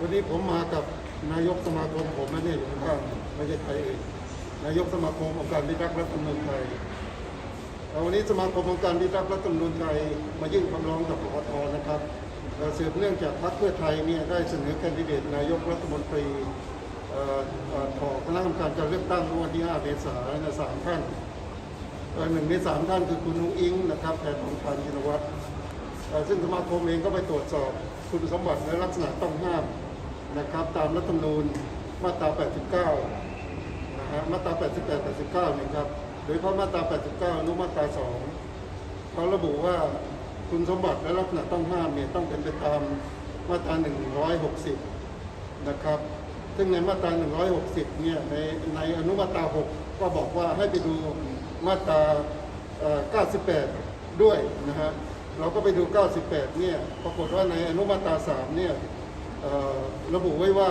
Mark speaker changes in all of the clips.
Speaker 1: วันนี้ผมมากับนายกสมาคมผมนะเนี่ยอยู่ข้างไม่ใช่ใครเองนายกสมาคมองค์การพิทักษ์รัฐธรรมนูญไทยเอ่อวันนี้สมาคมองค์การพิทักษ์รัฐธรรมนูญไทยมายื่นคำร้องกับกกตนะครับเอ่อสืบเนื่องจากพรรคเพื่อไทยเนี่ยได้เสนอแคนดิเดตนายกรัฐมนตรีเอ่อเอ่อของคณะกรรมการการเลือกตั้งวันที่ 5 เมษายนสามท่านหนึ่งในสามท่านคือคุณนุ้งอิงนะครับแทนของพันธ์ชินวัตรเอ่อ ซึ่งสมาคมเองก็ไปตรวจสอบคุณสมบัติและลักษณะต้องห้ามนะครับตามรัฐธรรมนูญมาตรา 89 นะฮะมาตรา 88 89นี่ยครับโดยเฉพาะมาตรา 89 อนุมาตรา 2 เขาระบุว่าคุณสมบัติและลักษณะต้องห้ามเนี่ยต้องเป็นไปตามมาตรา 160 นะครับ ซึ่งในมาตรา 160 เนี่ยในในอนุมาตรา 6 ก็บอกว่าให้ไปดูมาตรา 98 ด้วยนะฮะ เราก็ไปดู 98 เนี่ย ปรากฏว่าในอนุมาตรา3เนี่ยระบุไว้ว่า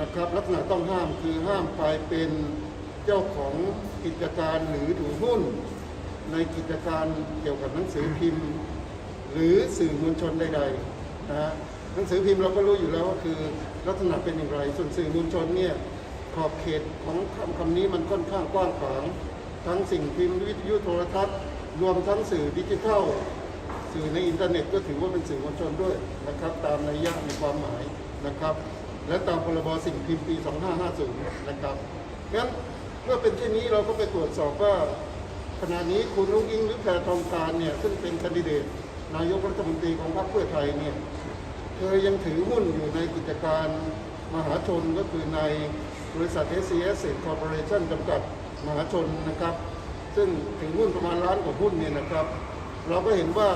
Speaker 1: นะครับลักษณะต้องห้ามคือห้ามไปเป็นเจ้าของกิจการหรือถือหุ้น ในกิจการเกี่ยวกับหนังสือพิมพ์ หรือสื่อมวลชนใดๆนะฮะหนังสือพิมพ์เราก็รู้อยู่แล้วว่าคือลักษณะเป็นอย่างไรส่วนสื่อมวลชนเนี่ยขอบเขตของคำคำนี้มันค่อนข้างกว้างขวางทั้งสิ่งพิมพ์วิทยุโทรทัศน์ รวมทั้งสื่อดิจิทัล สื่อในอินเทอร์เน็ตก็ถือว่าเป็นสื่อมวลชนด้วยนะครับ ตามนัยยะในความหมายนะครับ และตามพรบสิ่งพิมพ์ปี 2550 นะครับงั้นเมื่อเป็นเช่นนี้เราก็ไปตรวจสอบว่าขณะนี้คุณลุงอิงหรือแพรทองทานเนี่ยซึ่งเป็นคนดิเดตนายกรัฐมนตรีของพรรคเพื่อไทยเนี่ยเธอยังถือหุ้นอยู่ในกิจการมหาชนก็คือในบริษัท s c s Corporation จำกัดมหาชนนะครับ ซึ่งถือหุ้นประมาณล้านกว่าหุ้นเนี่ยนะครับ เราก็เห็นว่า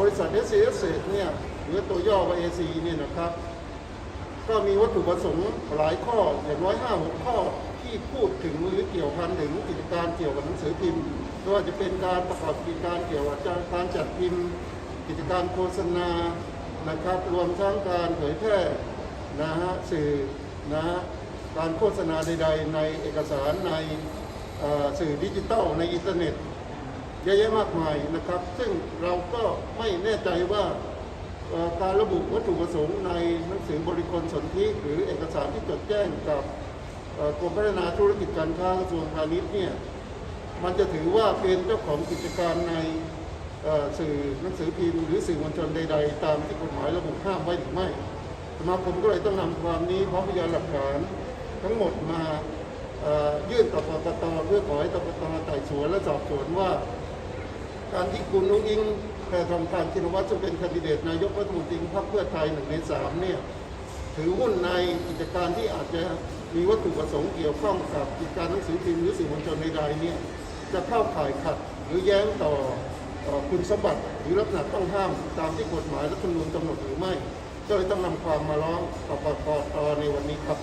Speaker 1: บริษัท s c s เนี่ยหรือตัวย่อว่า AC เนี่ยนะครับ ก็มีวัตถุประสงค์หลายข้ออย่างน้อยห้าหกข้อที่พูดถึงหรือเกี่ยวพันถึงกิจการเกี่ยวกับหนังสือพิมพ์ไม่ว่าจะเป็นการประกอบกิจการเกี่ยวกับการจัดพิมพ์ กิจการโฆษณานะครับ รวมทั้งการเผยแพร่นะฮะสื่อนะการโฆษณาใด ๆ ในเอกสารในสื่อดิจิทัลในอินเทอร์เน็ต เยอะแยะมากมายนะครับ ซึ่งเราก็ไม่แน่ใจว่าการระบุวัตถุประสงค์ในหนังสือบริคลสนธิหรือเอกสารที่จดแจ้งกับกรมพัฒนาธุรกิจการค้ากระทรวงพาณิชย์เนี่ยมันจะถือว่าเป็นเจ้าของกิจการในสื่อหนังสือพิมพ์หรือสื่อมวลชนใด ๆ ตามที่กฎหมายระบุห้ามไว้หรือไม่สมาคมก็เลยต้องนำความนี้พร้อมพยานหลักฐานทั้งหมดมายื่นต่อกกตเพื่อขอให้กกตไต่สวนและสอบสวนว่า การที่คุณนุ้งอิงแพทองทานชินวัตรซึ่งเป็นคนดิเดตนายกรัฐมนตรีของพรรคเพื่อไทยหนึ่งในสามเนี่ยถือหุ้นในกิจการที่อาจจะมีวัตถุประสงค์เกี่ยวข้องกับกิจการหนังสือพิมพ์หรือสื่อมวลชนใดๆเนี่ยจะเข้าข่ายขัดหรือแย้งต่ออ่อคุณสมบัติหรือลักษณะต้องห้ามตามที่กฎหมายรัฐธรรมนูญกำหนดหรือไม่ ก็เลยต้องนำความมาร้องต่อกกตในวันนี้ครับ